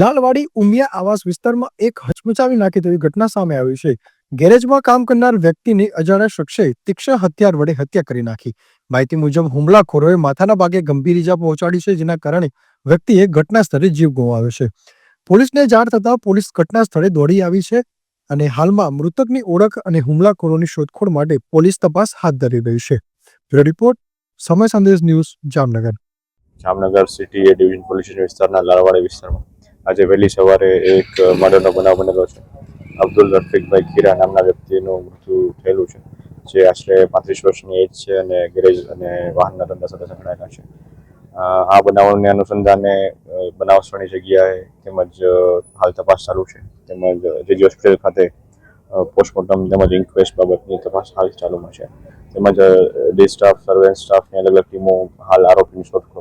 લાલવાડી ઉમિયા આવાસ વિસ્તારમાં એક હચમચાવી નાખી તેવી ઘટના સામે આવી છે. ગેરેજમાં કામ કરનાર વ્યક્તિની અજાણ્યા શખ્સે તીક્ષ્ણ હથિયાર વડે હત્યા કરી નાખી. માહિતી મુજબ, હુમલાખોરોએ માથાના ભાગે ગંભીર ઇજા પહોંચાડી છે, જેના કારણે વ્યક્તિએ ઘટના સ્થળે જીવ ગુમાવ્યો છે. પોલીસને જાણ થતાં પોલીસ ઘટના સ્થળે દોડી આવી છે અને હાલમાં મૃતકની ઓળખ અને હુમલાખોરોની શોધખોળ માટે પોલીસ તપાસ હાથ ધરી રહી છે. રિપોર્ટ, સમય Sandesh news, Jamnagar. Jamnagar city division police વિસ્તારના લાલવાડી વિસ્તારમાં. આજે વહેલી સવારે એક મર્ડરનો બનાવ બનેલો છે. અબ્દુલ રફીકભાઈ ખીરા નામના વ્યક્તિનું મૃત્યુ થયેલું છે, જે આશરે પાંત્રીસ વર્ષની એજ છે અને ગેરેજ અને વાહનના ધંધા સાથે સંકળાયેલા છે. આ બનાવને અનુસંધાને બનાવ સ્થળની જગ્યાએ તેમજ હાલ તપાસ ચાલુ છે. તેમજ, જેજી હોસ્પિટલ ખાતે પોસ્ટમોર્ટમ તેમજ ઇન્ક્વેસ્ટ બાબતની તપાસ હાલ ચાલુમાં છે. તેમજ ડે સ્ટાફ સર્વેન્ટ સ્ટાફની અલગ અલગ ટીમો હાલ આરોપીની શોધખોળ